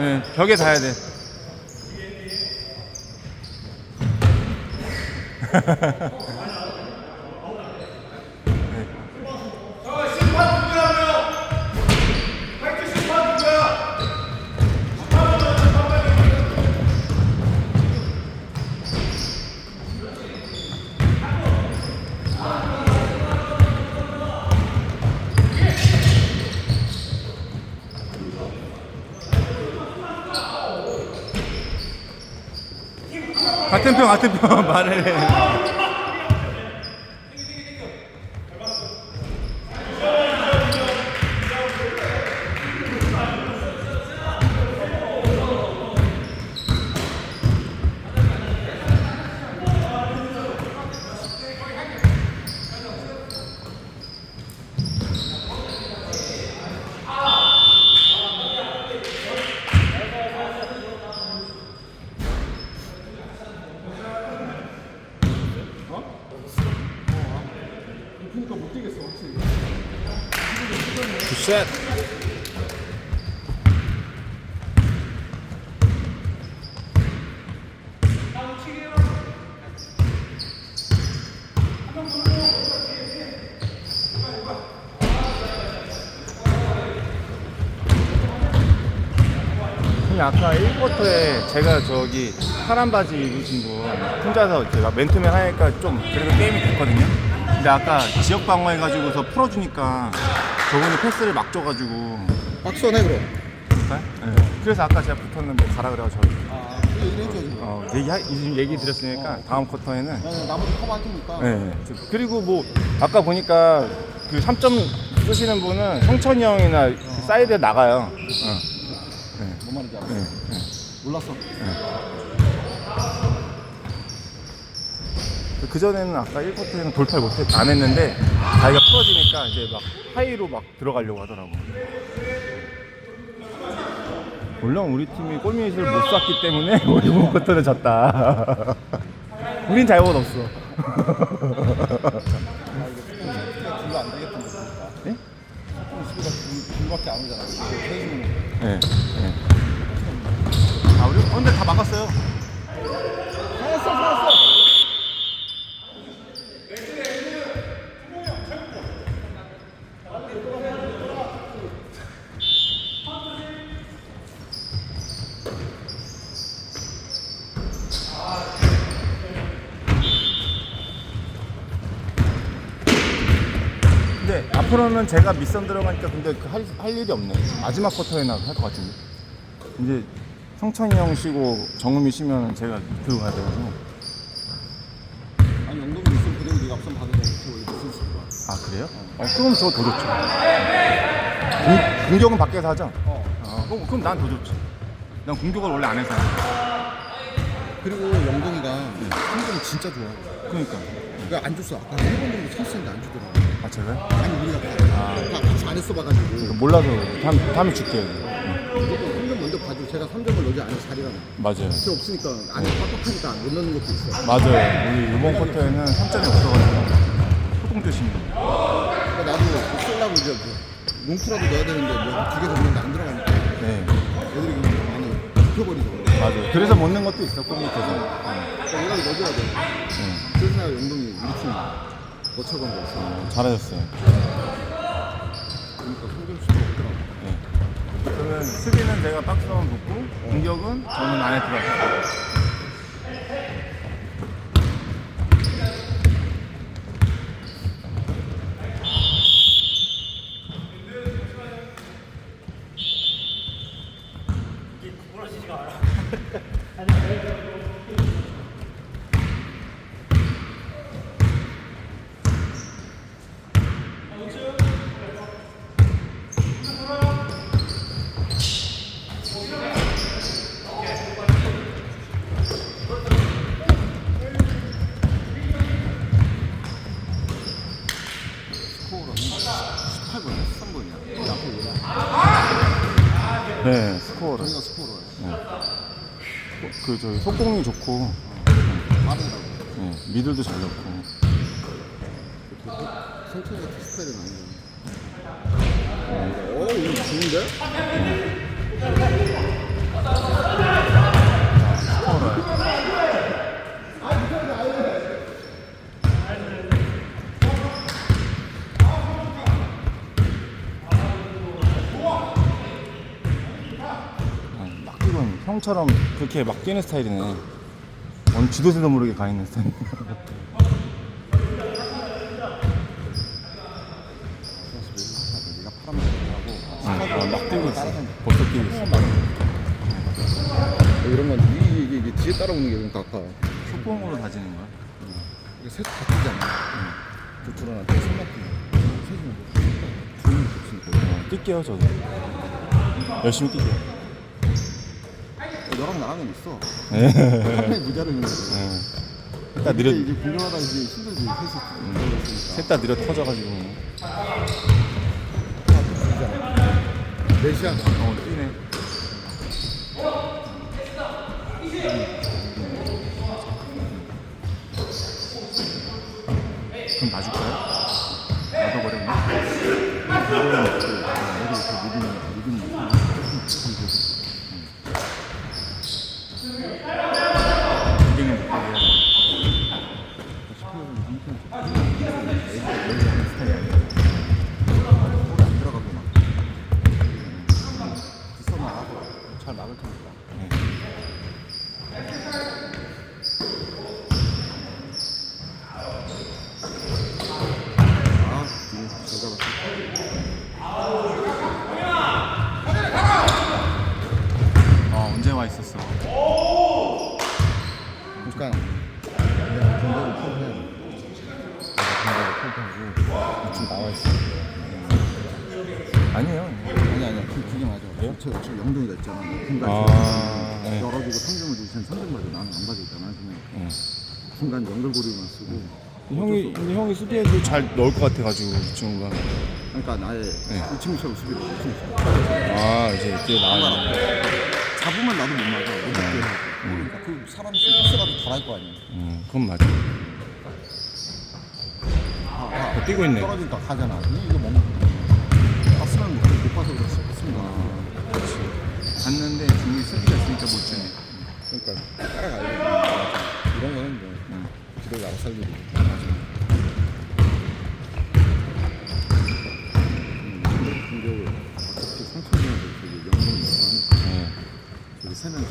네, 벽에 닿아야 돼. 같은 편 같은 편 말을 해. 형님 아까 1쿼터에 제가 저기 파란 바지 입으신 분 혼자서 제가 맨투맨 하니까 좀 그래도 게임이 됐거든요. 근데 아까 지역 방어 해가지고서 풀어주니까 저분이 패스를 막 줘가지고 박수원해 그럼. 볼까요? 네. 그래서 아까 제가 붙었는데 가라 그래가지고 저희 아, 그 얘기를 해줘야지. 어, 얘기 얘기 드렸으니까 다음 쿼터에는 나는 나머지 커버 할 테니까. 네. 그리고 뭐 아까 보니까 그 3점 쓰시는 분은 성천이 형이나 그 사이드에 나가요. 어. 뭔 말인지 알았어. 네. 네. 몰랐어. 그 전에는 아까 1쿼터에는 돌파를 못 했 안 했는데 자기가 풀어지니까 이제 막 하이로 막 들어가려고 하더라고. 물론 우리 팀이 골밑을 못 쐈기 때문에 이번 쿼터는 졌다. 우린 잘못 없어. 아. 네? 네. 네. 아 우리 근데 다 막았어요. 살았어, 살았어. 근데 앞으로는 제가 밑선 들어가니까 근데 그 할, 할 일이 없네. 마지막 쿼터에나 할 것 같은데. 이제 성천이 형 쉬고 정음이 쉬면 제가 들어가야 돼가지고. 아니, 영동이 있으면 그대로 네가 앞선 받으면 이렇게 원래 무슨 수가. 아 그래요? 어 그럼 저 더 좋죠. 공, 공격은 밖에서 하죠. 어. 어, 그럼 그럼 난 더 좋지. 난 공격을 원래 안 해서. 그리고 영동이가 성적이 진짜 좋아. 그러니까. 그러니까 안 줬어. 아까 일본 정도 찼었는데 안 주더라고. 아 제가요? 아니, 우리가 다, 다 같이 안 했어 봐가지고. 몰라서. 다음 다음에 줄게요. 응. 무조건 3점 먼저 봐줘. 제가 3점을 넣지 않은 자리가 나. 맞아요. 필요 없으니까 안에 빡빡하니까 못 넣는 것도 있어. 맞아요. 우리 이번 쿼터에는 3점이 없어가지고 소동 조심. 그러니까 나도 쓰려고 이제 뭐 롱투라도 넣어야 되는데 뭐두개 넣는데 안 들어가니까 네. 애들이 그냥 많이 눕혀버리죠. 맞아요. 그래서 못 넣은 것도 있어 골밑에서. 그러니까 얘가 넣어줘야 돼. 내가 영동이 우리 팀 거쳐간 거였어. 잘하셨어요. 그러니까 수가 없더라고. 네. 그러면 수비는 제가 박스만 붙고 공격은 저는 안에. 스코어로는 18번이야, 13번이야. 그 앞에 얘가 네, 스코어를. 저희가 스코어로 그 저기 속공이 좋고 빠르더라고. 네, 미들도 잘 넣고. 같은 스타일은 아니잖아. 어, 이거 좋은데? 아, 형처럼 그렇게 막 뛰는 스타일이네. 오늘 지도새도 모르게 가 있는 스타일. 응, 막 뛰고 있어. 벌써 뛰고 있어. 이런 건 이게, 이게, 이게 뒤에 따라오는 게 그러니까 아까 속공으로 다지는 거야? 이게 셋다 뛰잖아. 저 둘하나 셋 맞기. 셋이면 뭐 둘이 붙이니까. 어, 뛸게요 저도. 열심히 뛸게요. 어, 너랑 나랑은 있어. 네. 상당히 무자르는 거지. 셋다 느려, 이게 공정하다 이게 힘들지. 셋이 셋다 느려 터져가지고. 넷이야. 어, 뛰네. 그럼 놔줄까요? 놔둬버렸나? 이기는 못 하게 해야 돼. 들어가고 막. 뒷선 나가고 잘 막을 테니까. 아, 잘 잡았어. 어, 언제 와 있었어? 그러니까 내가 공격을. 내가 공격을 지금 나와 있어. 아니에요. 아니 아니야. 그, 그게 맞아. 그래요? 저, 저 영동이가 있잖아. 중간 아, 네. 열어주고 3점을 주고 전 3점 맞아. 나는 안 받았잖아. 그냥 응. 중간 연결고리만 쓰고. 형이 근데 형이 수비해도 잘 넣을 것 같아가지고 이 친구가. 그러니까 나의 네. 이 친구처럼 수비를 이 친구처럼. 아 이제 이제 나와 있네. 잡으면 나도 못 맞아. 못 잡게 하고. 그러니까 그 사람이 패스라도 잘할 거 아니야. 음, 그건 맞아. 아, 아, 어, 뛰고 있네. 떨어지니까 가잖아. 이- 이거 뭐 봤으면 못, 못 봐서 그렇지. 봤으면 아, 그렇지. 갔는데 중에 수비가 있으니까 못 주네. 그러니까 따라가야 돼. 이런 거는 뭐 응. 기록이 알아서 살리고. 음, 공격을 어차피 상처님한테 저기 영동이 있고 하니까 네. 저기 세명 해야지.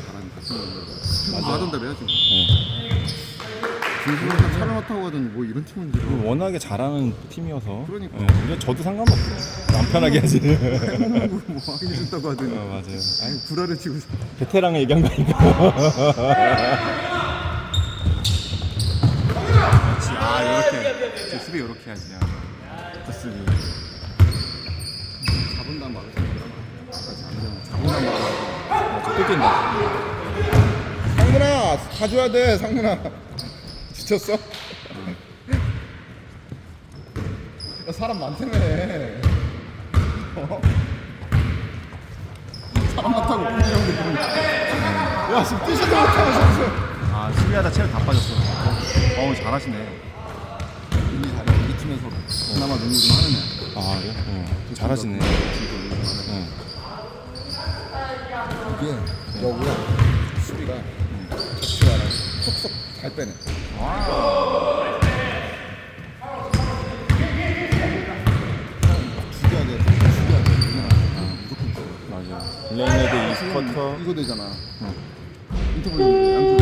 중심에서 차를 맡아고 가든 뭐 이런 팀은 지금 워낙에 잘하는 팀이어서. 그러니까. 네. 근데 저도 상관없어요. 남 편하게 하지. 뭐 하기 싫다고 하더니 어, 맞아요. 아니 구라를 치고 있어. 베테랑을 얘기한 거니까. 그렇지. 아, 이렇게. 저 수비 이렇게 해야지. 그 수비. 잡은 다음 막을 생각을 하나. 잡은 다음 막을 뛴다. 상문아 가져야 돼 상문아 지쳤어? 야, 사람 많다며 어? 사람 많다고 그러고 야 지금 뛰지도 못하는 선수 아, 수비하다 체력 다 빠졌어. 어우, 잘하시네. 이미 잘해 우리 팀에서 그나마 농구 좀 하는 애 아, 그래? 어, 잘하시네. 진짜 농구 좀 하는 응. 애. 이게 여우야 수비가 않아 쏙쏙 잘 빼네 죽여야 돼 죽여야 돼 무조건 죽여 맞아. 레이네드 2쿼터. 이거 되잖아. 인터벌 연기